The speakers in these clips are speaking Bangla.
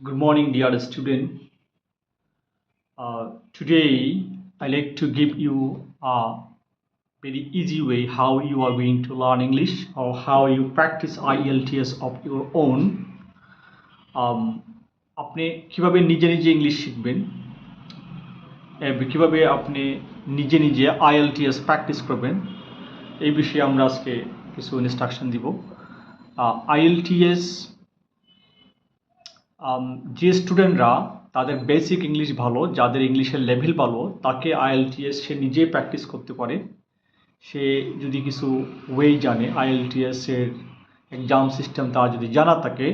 Good morning, dear student. Uh, today, I like to give you a very easy way how you are going to learn English or how you practice IELTS of your own. Um, আপনি কীভাবে নিজে নিজে ইংলিশ শিখবেন কীভাবে আপনি নিজে নিজে আইএলটিএস প্র্যাকটিস করবেন এই বিষয়ে আমরা আজকে কিছু ইনস্ট্রাকশন দিব আইএলটিএস যে স্টুডেন্টরা তাদের বেসিক ইংলিশ ভালো, যাদের ইংলিশের লেভেল ভালো, তাকে আইএলটিএস সে নিজেই প্র্যাকটিস করতে পারে। সে যদি কিছু ওয়ে জানে আইএলটিএসের এক্সাম সিস্টেম তার যদি জানা থাকে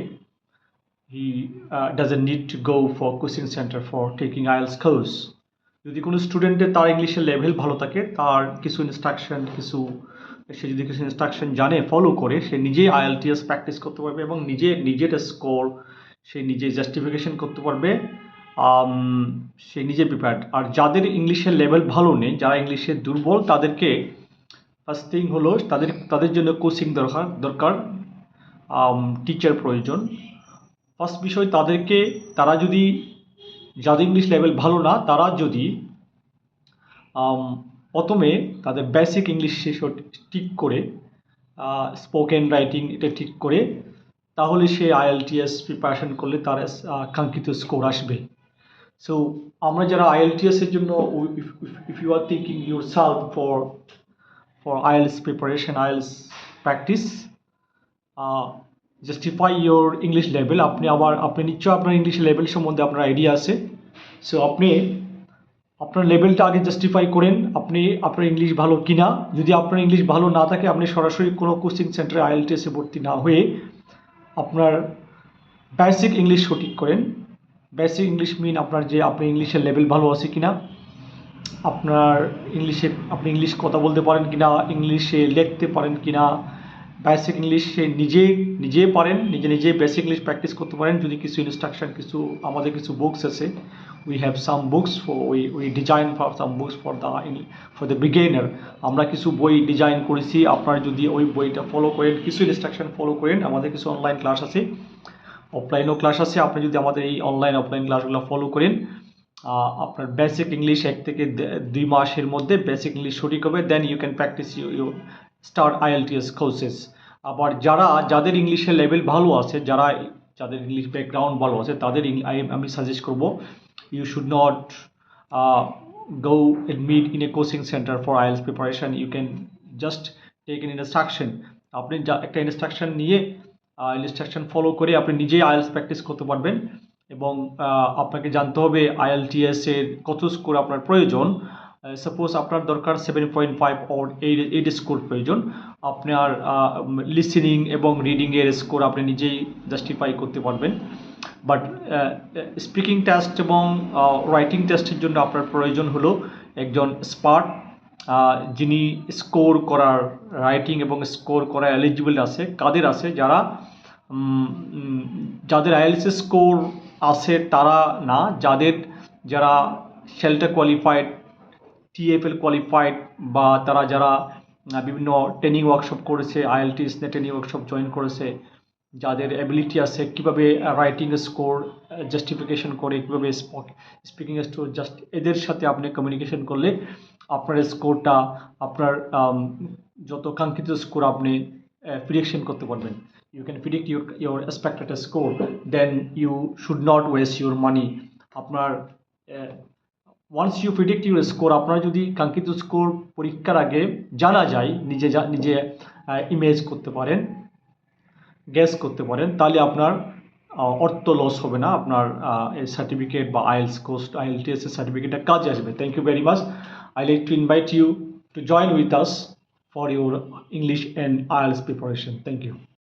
he doesn't need to go for coaching centre for taking IELTS course যদি কোনো স্টুডেন্টের তার ইংলিশের লেভেল ভালো থাকে, তার কিছু ইনস্ট্রাকশন কিছু, সে যদি কিছু ইনস্ট্রাকশন জানে ফলো করে, সে নিজেই আইএলটিএস প্র্যাকটিস করতে পারবে এবং নিজে, নিজের স্কোর সে নিজে জাস্টিফিকেশন করতে পারবে সে নিজে প্রিপেয়ার্ড আর যাদের ইংলিশের লেভেল ভালো নেই, যারা ইংলিশে দুর্বল, তাদেরকে ফার্স্ট থিং হলো তাদের তাদের জন্য কোচিং দরকার দরকার টিচার প্রয়োজন। ফার্স্ট বিষয় তাদেরকে, তারা যদি, যাদের ইংলিশ লেভেল ভালো না, তারা যদি প্রথমে তাদের বেসিক ইংলিশ শেষ ঠিক করে স্পোকেন রাইটিং এটা ঠিক করে তাহলে সে আইএলটিএস প্রিপারেশন করলে তার কাঙ্ক্ষিত স্কোর আসবে। সো আমরা যারা আইএলটিএস এর জন্য if you are thinking yourself for for IELTS preparation IELTS practice justify your English level আপনি আবার, আপনি নিশ্চয় আপনার ইংলিশ লেভেল সম্বন্ধে আপনার আইডিয়া আছে। সো আপনি, আপনার লেভেলটা আগে জাস্টিফাই করেন। আপনি, আপনার ইংলিশ ভালো কিনা। যদি আপনার ইংলিশ ভালো না থাকে, আপনি সরাসরি কোনো কোচিং সেন্টারে আইএলটিএসে ভর্তি না হয়ে আপনার বেসিক ইংলিশ সঠিক করেন। বেসিক ইংলিশ মিন আপনার যে আপনি ইংলিশের লেভেল ভালো আছে কি না আপনার ইংলিশে আপনি ইংলিশ কথা বলতে পারেন কি না ইংলিশে লিখতে পারেন কিনা বেসিক ইংলিশে নিজে নিজে পারেন নিজে নিজে বেসিক ইংলিশ প্র্যাকটিস করতে পারেন। যদি কিছু ইনস্ট্রাকশন কিছু, আমাদের কিছু বুকস আছে we have some books for we we design for some books for the for the beginner আমরা কিছু বই ডিজাইন করেছি, আপনার যদি ওই বইটা ফলো করেন, কিছু ইনস্ট্রাকশন ফলো করেন, আমাদের কিছু অনলাইন ক্লাস আছে। অফলাইনও ক্লাস আছে, আপনি যদি আমাদের এই অনলাইন অফলাইন ক্লাসগুলো ফলো করেন আপনার বেসিক ইংলিশ এক থেকে দুই মাসের মধ্যে বেসিক ইংলিশ সঠিক হবে then you can practise you you start IELTS courses আবার যারা, যাদের ইংলিশের লেভেল ভালো আছে, যারা যাদের ইংলিশ ব্যাকগ্রাউন্ড ভালো আছে, তাদের আমি সাজেস্ট করব you should not go and in a coaching centre for IELTS IELTS you can just take an instruction. আপনি যা, একটা ইনস্ট্রাকশন নিয়ে ইনস্ট্রাকশন ফলো করে আপনি নিজেই আইএলস প্র্যাকটিস করতে পারবেন এবং আপনাকে জানতে হবে আইএলটিএস এর কত স্কোর আপনার প্রয়োজন। সাপোজ আপনার দরকার seven point five or eight eight score প্রয়োজন। আপনার লিসেনিং এবং রিডিংয়ের স্কোর আপনি নিজেই জাস্টিফাই করতে পারবেন। বাট স্পিকিং টেস্ট এবং রাইটিং টেস্টের জন্য আপনার প্রয়োজন হলো একজন স্পার্ট যিনি স্কোর করার রাইটিং এবং স্কোর করা এলিজিবল আছে, কাদের আছে, যারা যাদের আইএলসি স্কোর আছে তারা না, যাদের, যারা শেল্টার কোয়ালিফাইড টিএফএল কোয়ালিফাইড বা তারা যারা বিভিন্ন ট্রেনিং ওয়ার্কশপ করেছে আইএলটিএস নিয়ে ট্রেনিং ওয়ার্কশপ জয়েন করেছে, যাদের অ্যাবিলিটি আছে কীভাবে রাইটিং স্কোর জাস্টিফিকেশন করে, কীভাবে স্পিকিং স্কোর জাস্ট এদের সাথে আপনি কমিউনিকেশন করলে আপনার স্কোরটা আপনার যত কাঙ্ক্ষিত স্কোর আপনি প্রিডিকশন করতে পারবেন। You can predict your your expected score then you should not waste your money আপনার once you predict your score আপনার যদি কাঙ্ক্ষিত স্কোর পরীক্ষার আগে জানা যায়, নিজে নিজে ইমেজ করতে পারেন গ্যাস করতে পারেন, তাহলে আপনার অর্থ লস হবে না, আপনার এই সার্টিফিকেট বা আইএলস কোর্স আইএলটিএস এর সার্টিফিকেটটা কাজে আসবে। Thank you very much I like to invite you to join with us for your English and IELTS preparation thank you